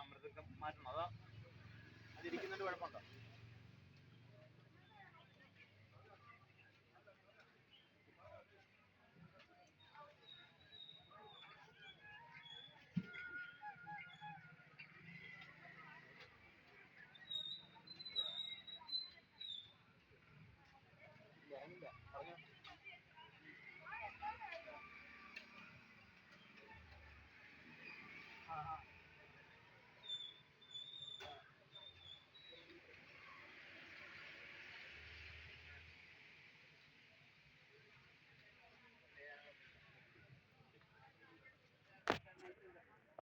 അതൊക്കെ മാറ്റണം. അതാ അതിരിക്കുന്നതിന്റെ കുഴപ്പമുണ്ടോ? ഇല്ല, പറഞ്ഞോ.